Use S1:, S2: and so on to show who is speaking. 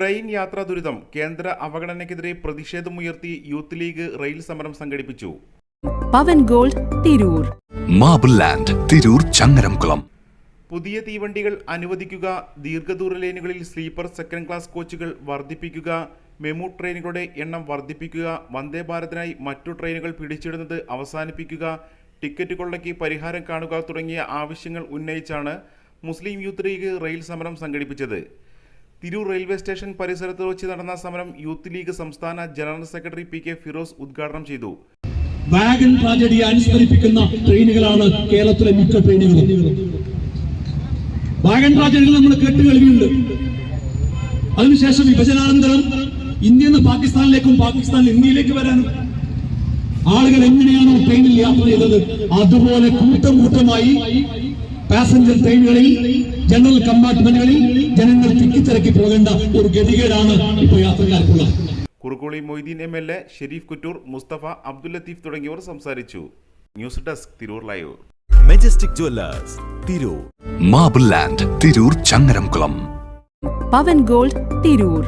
S1: Train യാത്രാ ദുരിതം കേന്ദ്ര അവഗണനയ്ക്കെതിരെ പ്രതിഷേധമുയർത്തി യൂത്ത് ലീഗ് റെയിൽ സമരം സംഘടിപ്പിച്ചു.
S2: Pavan gold Tirur.
S3: Marble land Tirur Changaramkulam.
S1: പുതിയ തീവണ്ടികൾ അനുവദിക്കുക ദീർഘദൂര ലൈനുകളിൽ സ്ലീപ്പർ സെക്കൻഡ് ക്ലാസ് കോച്ചുകൾ വർദ്ധിപ്പിക്കുക മെമു ട്രെയിനുകളുടെ എണ്ണം വർദ്ധിപ്പിക്കുക വന്ദേ ഭാരതിനായി മറ്റു ട്രെയിനുകൾ പിടിച്ചിടുന്നത് അവസാനിപ്പിക്കുക ടിക്കറ്റ് കൊള്ളയ്ക്ക് പരിഹാരം കാണുക തുടങ്ങിയ ആവശ്യങ്ങൾ ഉന്നയിച്ചാണ് മുസ്ലിം യൂത്ത് ലീഗ് റെയിൽ സമരം സംഘടിപ്പിച്ചത്. തിരൂർ റെയിൽവേ സ്റ്റേഷൻ പരിസരത്ത് വെച്ച് നടന്ന സമരം യൂത്ത് ലീഗ് സംസ്ഥാന general secretary P K Firoz ഉദ്ഘാടനം ചെയ്തു.
S4: വാഗൺ ട്രാജഡിയെ അനുസ്മരിപ്പിക്കുന്ന ട്രെയിനുകളാണ് കേരളത്തിലെ മിക്ക ട്രെയിനുകളും. വാഗൺ ട്രാജഡികൾ നമ്മൾ കേട്ട് കേൾവിയുണ്ട്. അതിനുശേഷം വിഭജനാനന്തരം ഇന്ത്യ നിന്ന് പാകിസ്ഥാനിലേക്കും പാകിസ്ഥാൻ ഇന്ത്യയിലേക്ക് വരാനും ആളുകൾ എങ്ങനെയാണോ ട്രെയിനിൽ യാത്ര ചെയ്തത് അതുപോലെ കൂട്ടം കൂട്ടമായി പാസഞ്ചർ ട്രെയിനുകളിൽ ജനറൽ കമ്പാർട്ട്മെന്റുകളിൽ ജനങ്ങൾ തിക്കിത്തിരക്കി പോകേണ്ട ഒരു ഗതികേടാണ് ഇപ്പോൾ യാത്രക്കാർക്കുള്ളത്.
S1: Kurukkoli Moideen M L A Sharif Kuttur Mustafa Abdul Latheef തുടങ്ങിയവർ സംസാരിച്ചു. News desk Tirur live.
S5: Majestic jewellers Tirur.
S3: Marble land Tirur Changaramkulam.
S2: Pavan gold Tirur.